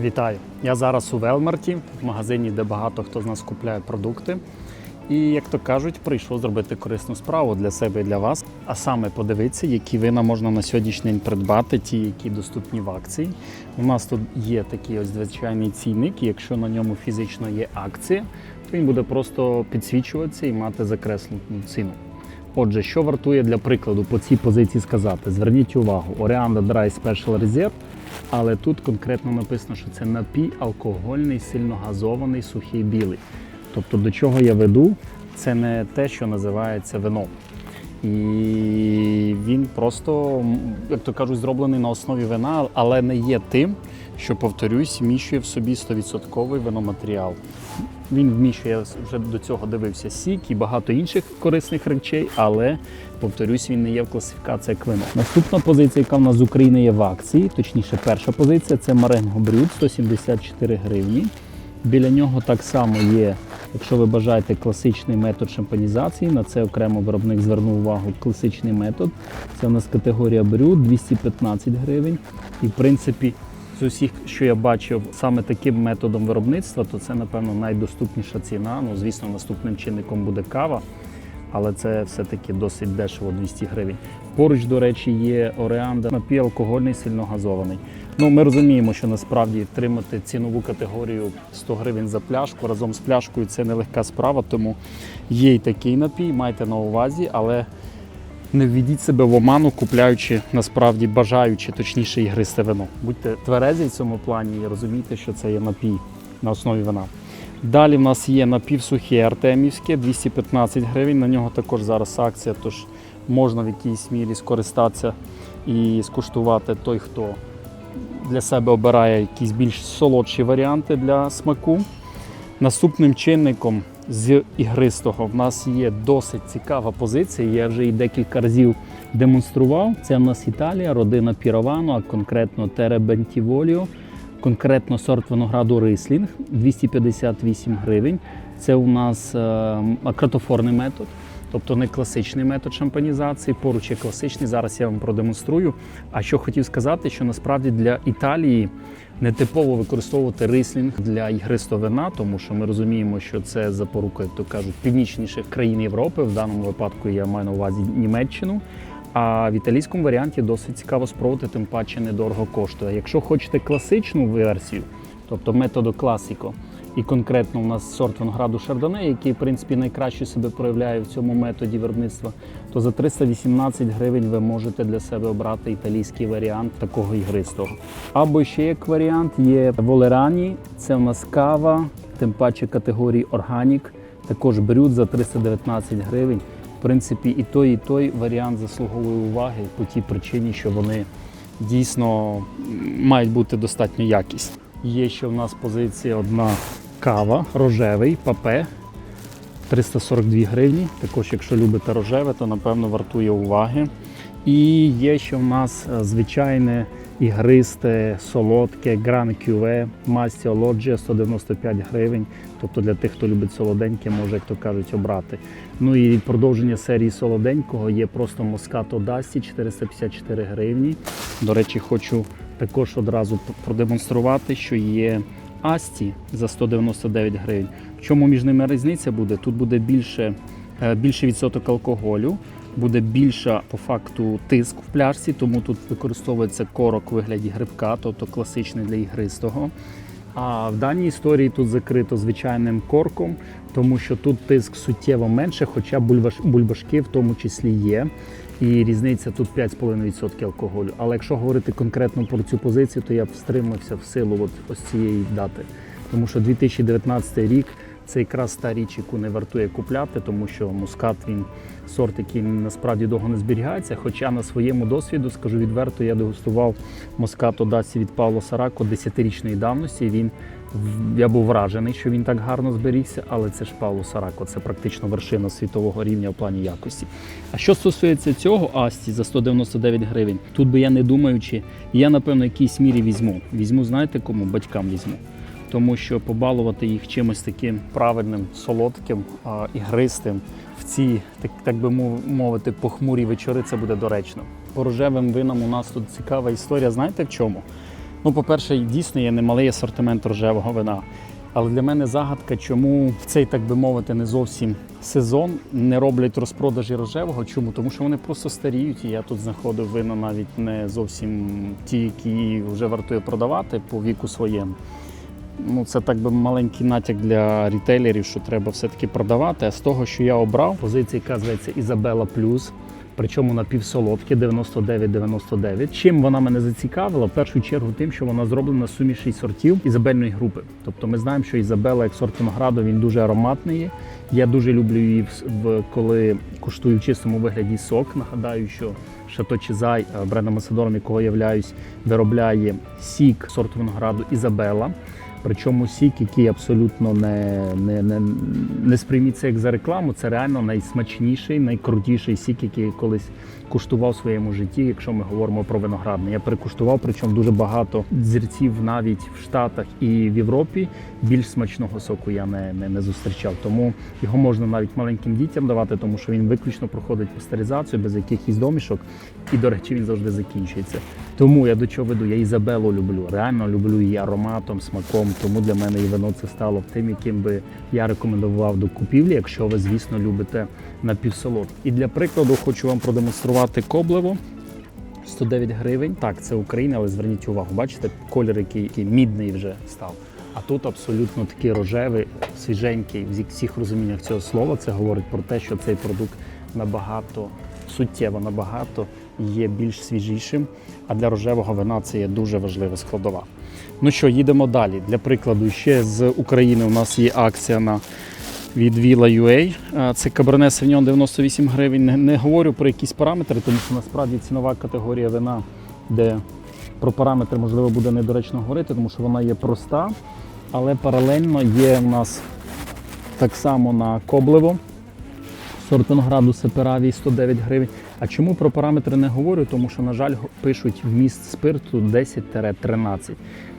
Вітаю! Я зараз у Велмарті, в магазині, де багато хто з нас купляє продукти. І, як то кажуть, прийшов зробити корисну справу для себе і для вас. А саме подивитися, які вина можна на сьогоднішній день придбати, ті, які доступні в акції. У нас тут є такий ось звичайний цінник, і якщо на ньому фізично є акція, то він буде просто підсвічуватися і мати закреслену ціну. Отже, що вартує для прикладу по цій позиції сказати? Зверніть увагу, Orianda Dry Special Reserve, але тут конкретно написано, що це напій алкогольний, сильно газований, сухий білий. Тобто до чого я веду, це не те, що називається вино. І він просто, як то кажуть, зроблений на основі вина, але не є тим, що, повторюсь, вміщує в собі 100% виноматеріал. Він вміщує, вже до цього дивився сік і багато інших корисних речей, але повторюсь, він не є в класифікації як. Наступна позиція, яка в нас з України є в акції, точніше, перша позиція це Маренго Брюд 174 гривні. Біля нього так само є, якщо ви бажаєте класичний метод шампанізації, на це окремо виробник звернув увагу. Класичний метод. Це у нас категорія брюд 215 гривень. І в принципі, з усіх, що я бачив, саме таким методом виробництва, то це, напевно, найдоступніша ціна. Ну, звісно, наступним чинником буде кава, але це все-таки досить дешево 200 гривень. Поруч, до речі, є Ореанда, напій алкогольний, сильно газований. Ну, ми розуміємо, що насправді тримати цінову категорію 100 гривень за пляшку разом з пляшкою це нелегка справа, тому є й такий напій, майте на увазі, але не введіть себе в оману, купляючи насправді бажаючи, точніше, ігристе вино. Будьте тверезі в цьому плані і розумійте, що це є напій на основі вина. Далі в нас є напівсухе артемівське 215 гривень. На нього також зараз акція, тож можна в якійсь мірі скористатися і скуштувати той, хто для себе обирає якісь більш солодші варіанти для смаку. Наступним чинником з ігристого в нас є досить цікава позиція. Я вже її декілька разів демонстрував. Це в нас Італія, родина Піровано, а конкретно Теребентіволіо, конкретно сорт винограду Рислінг 258 гривень. Це у нас е, акратофорний метод. Тобто не класичний метод шампанізації, поруч є класичний. Зараз я вам продемонструю. А що хотів сказати, що насправді для Італії не типово використовувати рислінг для ігристого вина, тому що ми розуміємо, що це запорука, як то кажуть, північніших країн Європи. В даному випадку я маю на увазі Німеччину. А в італійському варіанті досить цікаво спробувати, тим паче недорого коштує. Якщо хочете класичну версію, тобто методу класіко, і конкретно у нас сорт винограду Шардоне, який в принципі найкраще себе проявляє в цьому методі виробництва, то за 318 гривень ви можете для себе обрати італійський варіант такого ігристого. Або ще як варіант є Волерані, це у нас кава, тим паче категорії органік, також брюд за 319 гривень. В принципі, і той, і той варіант заслуговує уваги по тій причині, що вони дійсно мають бути достатньо якісні. Є ще в нас позиція одна кава, рожевий, папе. 342 гривні. Також, якщо любите рожеве, то напевно вартує уваги. І є ще в нас е, звичайне ігристе, солодке, Гран Кюве, Мастіо Лоджія 195 гривень. Тобто для тих, хто любить солоденьке, може, як то кажуть, обрати. Ну і продовження серії солоденького є просто Moscato Дасті 454 гривні. До речі, хочу також одразу продемонструвати, що є Асті за 199 гривень. В чому між ними різниця буде? Тут буде більше, е, більший відсоток алкоголю, буде більша по факту тиск в пляшці, тому тут використовується корок у вигляді грибка, тобто класичний для ігристого. А в даній історії тут закрито звичайним корком, тому що тут тиск суттєво менше, хоча бульбашки в тому числі є. І різниця тут 5,5% алкоголю. Але якщо говорити конкретно про цю позицію, то я б стримався в силу от ось цієї дати. Тому що 2019 рік це якраз та річ, яку не вартує купляти, тому що мускат він сорт, який насправді довго не зберігається. Хоча на своєму досвіду, скажу відверто, я дегустував мускат Одасі від Павло Сарако 10-річної давності. Він я був вражений, що він так гарно зберігся, але це ж Павло Сарако, це практично вершина світового рівня в плані якості. А що стосується цього Асті за 199 гривень, тут би я не думаючи, я напевно в якійсь мірі візьму. Візьму, знаєте кому? Батькам візьму. Тому що побалувати їх чимось таким правильним, солодким, а, ігристим в ці, так, так би мовити, похмурі вечори це буде доречно. По рожевим винам у нас тут цікава історія. Знаєте в чому? Ну, по-перше, дійсно є немалий асортимент рожевого вина. Але для мене загадка, чому в цей, так би мовити, не зовсім сезон не роблять розпродажі рожевого. Чому? Тому що вони просто старіють, і я тут знаходив вина навіть не зовсім ті, які вже вартує продавати по віку своєму. Ну, це так би маленький натяк для рітейлерів, що треба все-таки продавати. А з того, що я обрав, позиція, яка зветься Ізабела Плюс, причому напівсолодке 99,99. Чим вона мене зацікавила? В першу чергу тим, що вона зроблена з суміші сортів ізабельної групи. Тобто ми знаємо, що Ізабела, як сорт винограду, він дуже ароматний. Я дуже люблю її, в- коли куштую в чистому вигляді сок. Нагадаю, що Шато Чизай, е, брендом амбасадором якого являюсь, виробляє сік сорту винограду Ізабела. Причому сік, який абсолютно не, не, не, не сприйміться як за рекламу, це реально найсмачніший, найкрутіший сік, який я колись куштував в своєму житті, якщо ми говоримо про виноградний. Я перекуштував, причому дуже багато зірців навіть в Штатах і в Європі. Більш смачного соку я не, не, не зустрічав. Тому його можна навіть маленьким дітям давати, тому що він виключно проходить пастеризацію без якихось домішок, і, до речі, він завжди закінчується. Тому я до чого веду? Я Ізабелу люблю. Реально люблю її ароматом, смаком. Тому для мене і вино це стало тим, яким би я рекомендував до купівлі, якщо ви, звісно, любите напівсолод. І для прикладу хочу вам продемонструвати коблево. 109 гривень. Так, це Україна, але зверніть увагу, бачите, колір, який, який мідний вже став. А тут абсолютно такий рожевий, свіженький в всіх розуміннях цього слова. Це говорить про те, що цей продукт набагато суттєво набагато є більш свіжішим. А для рожевого вина це є дуже важлива складова. Ну що, їдемо далі. Для прикладу, ще з України у нас є акція на від Villa Це Cabernet Sauvignon 98 гривень. Не говорю про якісь параметри, тому що насправді цінова категорія вина, де про параметри можливо буде недоречно говорити, тому що вона є проста, але паралельно є у нас так само на Коблево. Сорт винограду Сеперавій 109 гривень. А чому про параметри не говорю? Тому що, на жаль, пишуть вміст спирту 10-13.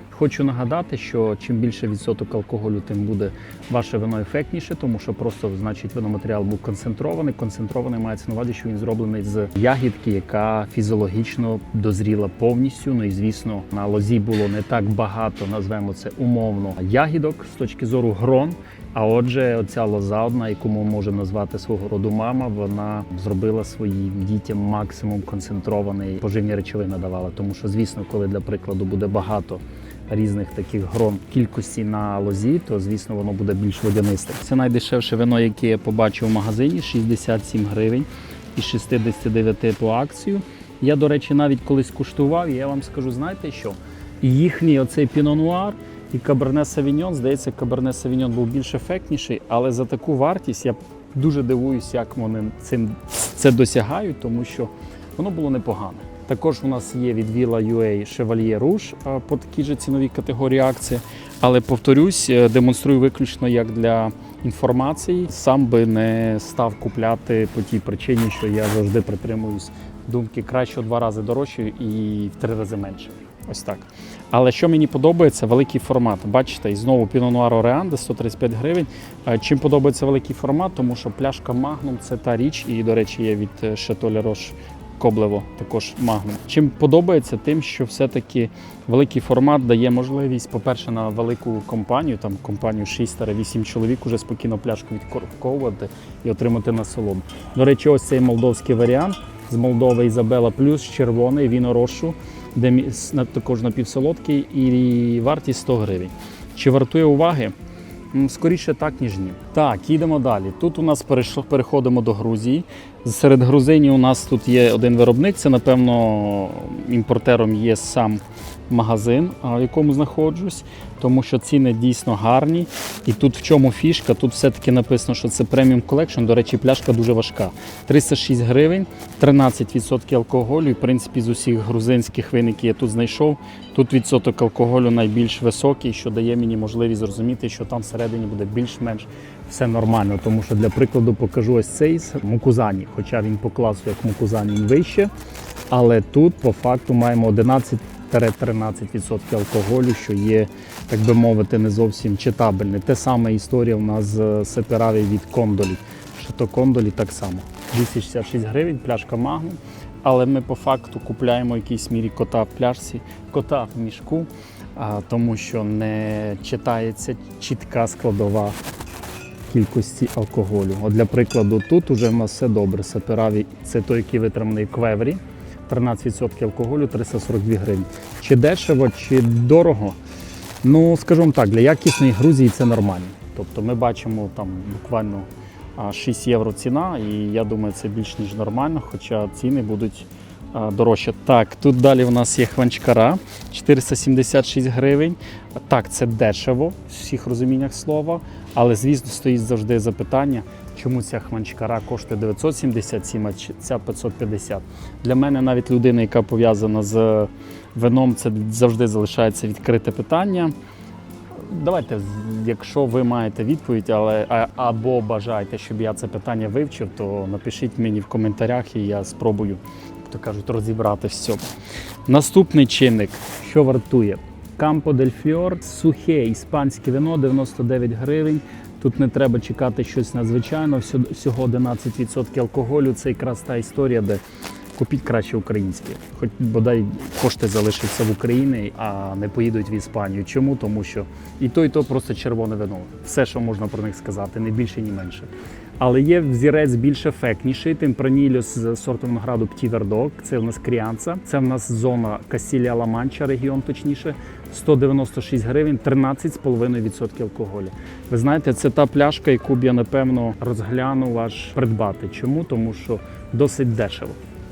Хочу нагадати, що чим більше відсоток алкоголю, тим буде ваше вино ефектніше, тому що просто значить виноматеріал був концентрований. Концентрований мається на увазі, що він зроблений з ягідки, яка фізіологічно дозріла повністю. Ну і звісно, на лозі було не так багато, назвемо це умовно ягідок з точки зору грон. А отже, оця лоза одна, яку ми можемо назвати свого роду мама, вона зробила своїм дітям максимум концентрований поживні речовини давала. Тому що, звісно, коли для прикладу буде багато різних таких грон кількості на лозі, то звісно воно буде більш водянисте. Це найдешевше вино, яке я побачив в магазині 67 гривень із 69 по акцію. Я, до речі, навіть колись куштував, і я вам скажу, знаєте що? Їхній оцей пінонуар і Каберне Савіньон, здається, Каберне Савіньон був більш ефектніший, але за таку вартість я дуже дивуюсь, як вони цим це досягають, тому що воно було непогане. Також у нас є від Villa UA Chevalier Rouge по такій же ціновій категорії акції. Але повторюсь, е, демонструю виключно як для інформації. Сам би не став купляти по тій причині, що я завжди притримуюсь думки краще два рази дорожче і в три рази менше. Ось так. Але що мені подобається, великий формат. Бачите, і знову Noir Oreande 135 гривень. Е, Чим подобається великий формат, тому що пляшка Magnum це та річ, і, до речі, є від Chateau Le Коблево, також Magnum. Чим подобається, тим, що все-таки великий формат дає можливість, по-перше, на велику компанію, там компанію 6-8 чоловік, уже спокійно пляшку відкорковувати і отримати на насолоду. До речі, ось цей молдовський варіант з Молдови Ізабела Плюс, червоний, віно рошу, де також напівсолодкий і вартість 100 гривень. Чи вартує уваги? Скоріше так, ніж ні. Так, їдемо далі. Тут у нас переходимо до Грузії. Серед грузинів у нас тут є один виробник. Це, напевно, імпортером є сам магазин, в якому знаходжусь, тому що ціни дійсно гарні. І тут в чому фішка? Тут все-таки написано, що це преміум колекшн. До речі, пляшка дуже важка. 306 гривень, 13% алкоголю. І, в принципі, з усіх грузинських вин, які я тут знайшов, тут відсоток алкоголю найбільш високий, що дає мені можливість зрозуміти, що там всередині буде більш-менш все нормально. Тому що для прикладу покажу ось цей з Мукузані, хоча він по класу як Мукузані вище. Але тут по факту маємо 11-13% алкоголю, що є, так би мовити, не зовсім читабельне. Те саме історія у нас з Сепераві від Кондолі. Шато Кондолі так само. 266 гривень, пляшка Магнум. але ми по факту купляємо в якійсь мірі кота в пляшці, кота в мішку, тому що не читається чітка складова кількості алкоголю. От для прикладу, тут уже в нас все добре. Сапераві це той, який витриманий квеврі. 13% алкоголю 342 гривні. Чи дешево, чи дорого? Ну, скажімо так, для якісної Грузії це нормально. Тобто ми бачимо там буквально 6 євро ціна, і я думаю, це більш ніж нормально, хоча ціни будуть дорожче. Так, тут далі у нас є хванчкара 476 гривень. Так, це дешево в всіх розуміннях слова, але звісно стоїть завжди запитання, чому ця хванчкара коштує 977, а ця 550. Для мене навіть людина, яка пов'язана з вином, це завжди залишається відкрите питання. Давайте, якщо ви маєте відповідь, але або бажаєте, щоб я це питання вивчив, то напишіть мені в коментарях, і я спробую, то кажуть, розібрати все. Наступний чинник, що вартує? Campo del Fior, сухе іспанське вино 99 гривень. Тут не треба чекати щось надзвичайно, всього 11% алкоголю. Це якраз та історія, де купіть краще українське. Хоч бодай кошти залишаться в Україні, а не поїдуть в Іспанію. Чому? Тому що і то, і то просто червоне вино. Все, що можна про них сказати, не більше, ні менше. Але є взірець більш ефектніший, темпранільо з сорту винограду Птівердок. Це в нас Кріанца. Це в нас зона Касілія Ла-Манча, регіон точніше. 196 гривень, 13,5% алкоголю. Ви знаєте, це та пляшка, яку б я напевно розглянув аж придбати. Чому? Тому що досить дешево.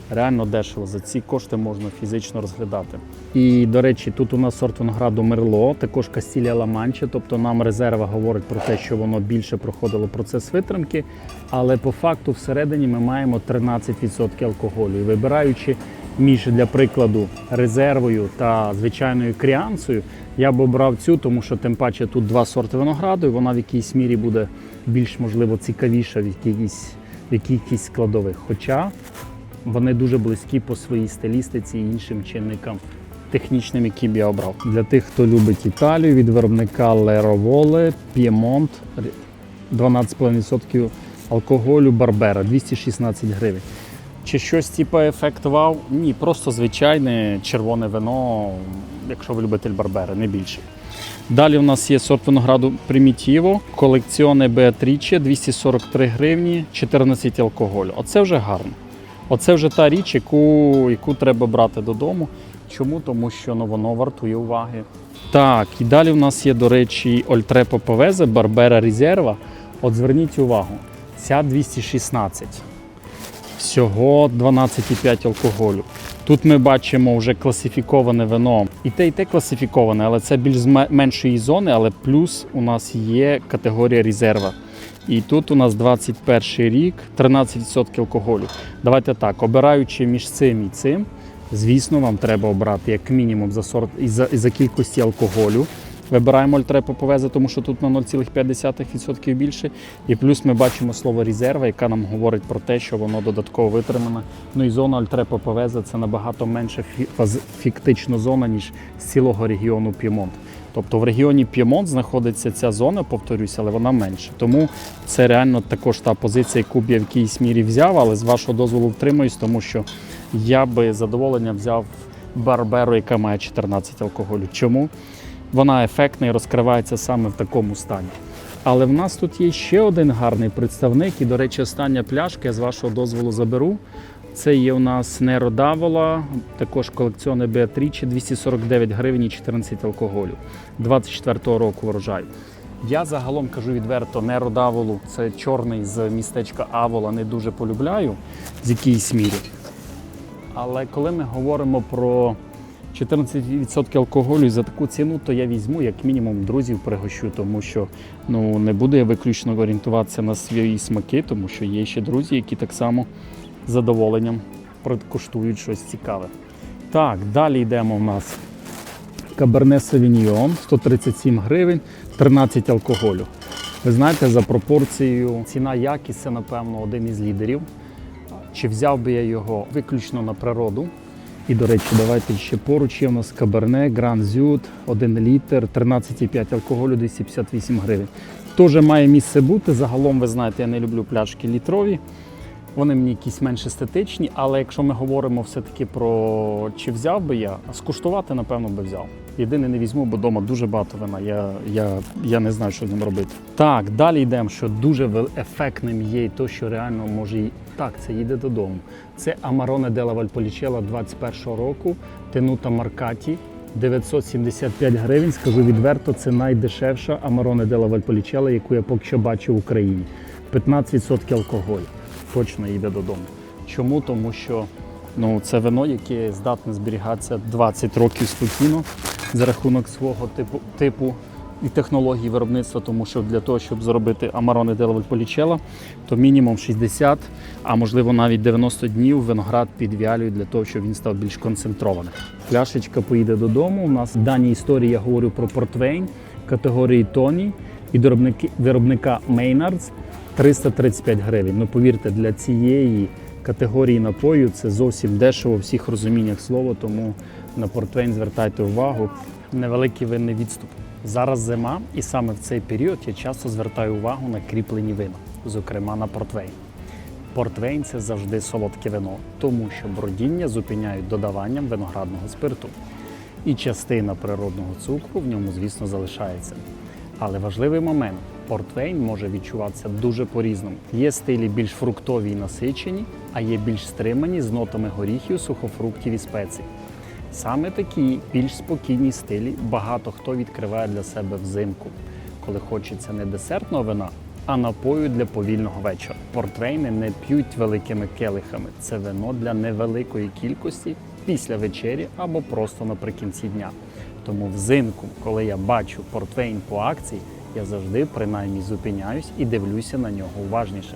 Реально дешево. За ці кошти можна фізично розглядати. І, до речі, тут у нас сорт винограду Мерло, також Кастілія Ла-Манча, тобто нам резерва говорить про те, що воно більше проходило процес витримки, але по факту всередині ми маємо 13% алкоголю. І вибираючи між, для прикладу, резервою та звичайною кріанцею, я б обрав цю, тому що тим паче тут два сорти винограду, і вона в якійсь мірі буде більш можливо цікавіша в якійсь, в якійсь складових. Хоча вони дуже близькі по своїй стилістиці і іншим чинникам технічним, які б я обрав. Для тих, хто любить Італію, від виробника Лероволе, П'ємонт, 12,5% алкоголю Барбера, 216 гривень. Чи щось типу ефект вау? Ні, просто звичайне червоне вино, якщо ви любитель Барбери, не більше. Далі у нас є сорт винограду Примітіво, колекціоне Беатріче 243 гривні, 14 алкоголю. Оце вже гарно. Оце вже та річ, яку, яку треба брати додому. Чому? Тому що ну, воно вартує уваги. Так, і далі у нас є, до речі, Ольтрепо Повезе, Барбера Резерва. От зверніть увагу, ця 216. Всього 12,5 алкоголю. Тут ми бачимо вже класифіковане вино. І те, і те класифіковане, але це більш з меншої зони, але плюс у нас є категорія резерва. І тут у нас 21 рік, 13% алкоголю. Давайте так, обираючи між цим і цим, звісно, вам треба обрати як мінімум за сорт і за, і за кількості алкоголю. Вибираємо альтрепо повезе, тому що тут на 0,5% більше. І плюс ми бачимо слово резерва, яка нам говорить про те, що воно додатково витримане. Ну і зона альтрепо повезе це набагато менша фі- фіктична зона, ніж з цілого регіону П'ємонт. Тобто в регіоні П'ємонт знаходиться ця зона, повторюся, але вона менша. Тому це реально також та позиція, яку б я в якійсь мірі взяв, але з вашого дозволу втримуюсь, тому що я би з задоволенням взяв Барберу, яка має 14 алкоголю. Чому? Вона ефектна і розкривається саме в такому стані. Але в нас тут є ще один гарний представник, і, до речі, остання пляшка, я з вашого дозволу заберу. Це є у нас Неро Давола, також колекціони Беатрічі, 249 гривень і 14 алкоголю, 24-го року врожаю. Я загалом кажу відверто, Неро Даволу, це чорний з містечка Авола, не дуже полюбляю з якійсь мірі. Але коли ми говоримо про 14% алкоголю за таку ціну, то я візьму як мінімум друзів пригощу, тому що ну не буду я виключно орієнтуватися на свої смаки, тому що є ще друзі, які так само задоволенням коштують щось цікаве. Так, далі йдемо в нас. Каберне Савіньйон 137 гривень, 13 алкоголю. Ви знаєте, за пропорцією ціна якість це, напевно, один із лідерів. Чи взяв би я його виключно на природу? І, до речі, давайте ще поруч є у нас Каберне, Гран Зют, 1 літр, 13,5 алкоголю, 258 гривень. Теж має місце бути. Загалом, ви знаєте, я не люблю пляшки літрові. Вони мені якісь менш естетичні, але якщо ми говоримо все-таки про чи взяв би я, скуштувати, напевно, би взяв. Єдине не візьму, бо вдома дуже багато вина. Я, я, я не знаю, що з ним робити. Так, далі йдемо, що дуже ефектним є і то, що реально може так, це їде додому. Це Амароне Дела Вальполічела 21-го року, Тенута Маркаті. 975 гривень, скажу відверто, це найдешевша Амароне Дела Вальполічела, яку я поки що бачив в Україні. 15% алкоголь. Точно їде додому. Чому? Тому що ну, це вино, яке здатне зберігатися 20 років спокійно за рахунок свого типу, типу і технології виробництва, тому що для того, щоб зробити Амароне Дела Вальполічела, то мінімум 60, а можливо навіть 90 днів виноград підвялюють для того, щоб він став більш концентрованим. Пляшечка поїде додому. У нас в даній історії я говорю про портвейн категорії Тоні і виробника Maynards 335 гривень. Ну повірте, для цієї категорії напою це зовсім дешево в всіх розуміннях слова, тому на портвейн звертайте увагу. Невеликий винний відступ. Зараз зима, і саме в цей період я часто звертаю увагу на кріплені вина, зокрема на портвейн. Портвейн це завжди солодке вино, тому що бродіння зупиняють додаванням виноградного спирту. І частина природного цукру в ньому, звісно, залишається. Але важливий момент: портвейн може відчуватися дуже по-різному. Є стилі більш фруктові і насичені, а є більш стримані з нотами горіхів, сухофруктів і спецій. Саме такі більш спокійні стилі багато хто відкриває для себе взимку, коли хочеться не десертного вина, а напою для повільного вечора. Портвейни не п'ють великими келихами. Це вино для невеликої кількості після вечері або просто наприкінці дня. Тому взимку, коли я бачу портвейн по акції, я завжди принаймні зупиняюсь і дивлюся на нього уважніше.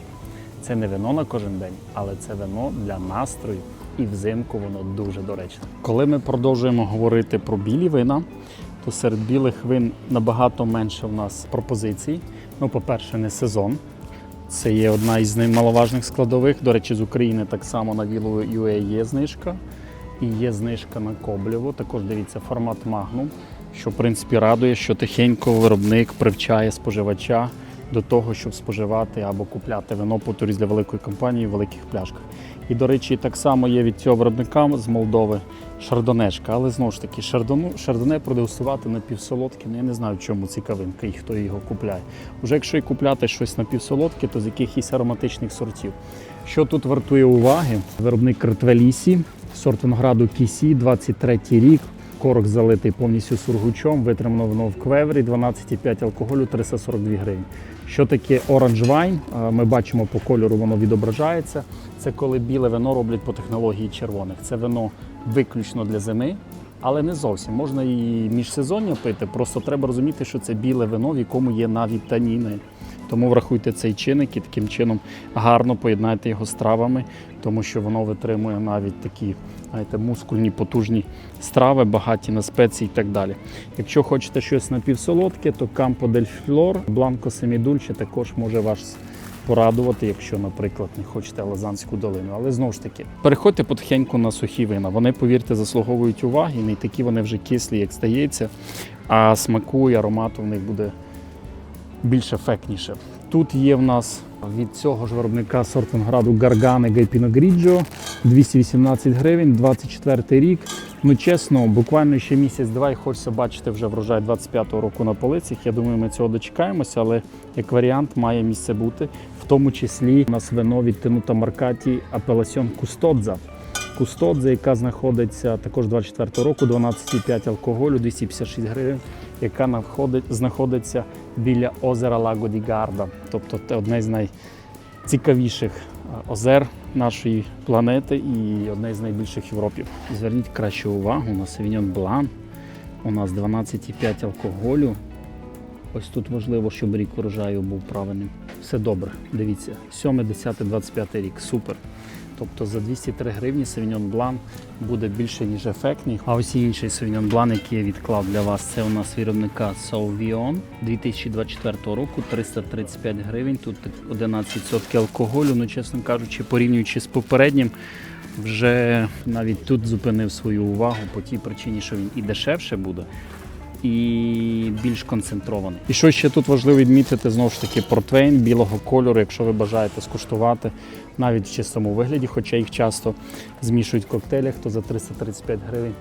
Це не вино на кожен день, але це вино для настрою, і взимку воно дуже доречне. Коли ми продовжуємо говорити про білі вина, то серед білих вин набагато менше в нас пропозицій. Ну, по-перше, не сезон. Це є одна із немаловажних складових. До речі, з України так само на Вілу UA є знижка. І є знижка на Коблєво. Також дивіться формат Magnum, що в принципі радує, що тихенько виробник привчає споживача до того, щоб споживати або купляти вино повторюсь, для великої компанії в великих пляшках. І, до речі, так само є від цього виробника з Молдови шардонешка. Але знову ж таки, шардону, шардоне продегустувати напівсолодке, ну я не знаю, в чому цікавинка і хто його купляє. Уже якщо і купляти щось напівсолодке, то з якихось ароматичних сортів. Що тут вартує уваги? Виробник Картвелісі, сорт винограду Кісі, 23 рік. Корок залитий повністю сургучом, витримано воно в квеврі, 12,5 алкоголю, 342 гривні. Що таке оранж вайн? Ми бачимо по кольору, воно відображається. Це коли біле вино роблять по технології червоних. Це вино виключно для зими, але не зовсім. Можна і міжсезоння пити, просто треба розуміти, що це біле вино, в якому є навіть таніни. Тому врахуйте цей чинник і таким чином гарно поєднайте його з травами, тому що воно витримує навіть такі знаєте, мускульні, потужні страви, багаті на спеції і так далі. Якщо хочете щось напівсолодке, то Campo del Flor, Blanco Semidulce також може вас порадувати, якщо, наприклад, не хочете Лазанську долину. Але знову ж таки, переходьте потихеньку на сухі вина. Вони, повірте, заслуговують уваги, не такі вони вже кислі, як здається, а смаку і аромату в них буде більш ефектніше. Тут є в нас від цього ж виробника сорт винограду Гаргане Гайпіно Гріджо 218 гривень, 24 рік. Ну чесно, буквально ще місяць-два і хочеться бачити вже врожай 25-го року на полицях. Я думаю, ми цього дочекаємося, але як варіант має місце бути. В тому числі у нас вино від Тенута Маркаті Апеласьон Кустодза. Кустодзе, яка знаходиться також 24 року, 12,5 алкоголю, 256 гривень, яка находить- знаходиться біля озера Лагодігарда, Гарда, тобто це одне з найцікавіших е, озер нашої планети і одне з найбільших Європі. Зверніть краще увагу на Sauvignon Blanc. У нас 12,5 алкоголю. Ось тут важливо, щоб рік урожаю був правильним. Все добре, дивіться. 7, 10, 25 рік. Супер. Тобто за 203 гривні Sauvignon Blanc буде більше, ніж ефектний. А ось інший Sauvignon Blanc, який я відклав для вас, це у нас виробника Sauvignon 2024 року, 335 гривень. Тут 11% алкоголю. Ну, чесно кажучи, порівнюючи з попереднім, вже навіть тут зупинив свою увагу по тій причині, що він і дешевше буде. І більш концентрований. І що ще тут важливо відмітити, знову ж таки, портвейн білого кольору, якщо ви бажаєте скуштувати навіть в чистому вигляді, хоча їх часто змішують в коктейлях, то за 335 гривень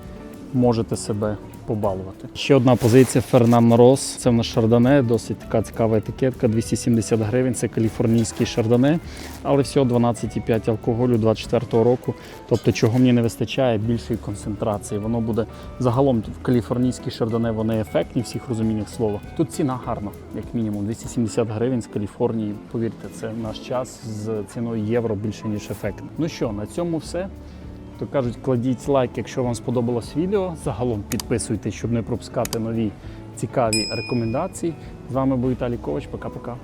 можете себе побалувати. Ще одна позиція Фернан Рос. Це в нас шардоне, досить така цікава етикетка, 270 гривень. Це каліфорнійський шардоне, але всього 12,5 алкоголю 24 року. Тобто, чого мені не вистачає, більшої концентрації. Воно буде загалом в каліфорнійській шардоне вони ефектні всіх розуміннях слова. Тут ціна гарна, як мінімум, 270 гривень з Каліфорнії. Повірте, це наш час з ціною євро більше ніж ефектно. Ну що, на цьому все. То кажуть, кладіть лайк, якщо вам сподобалось відео. Загалом підписуйтесь, щоб не пропускати нові цікаві рекомендації. З вами був Віталій Ковач. Пока-пока.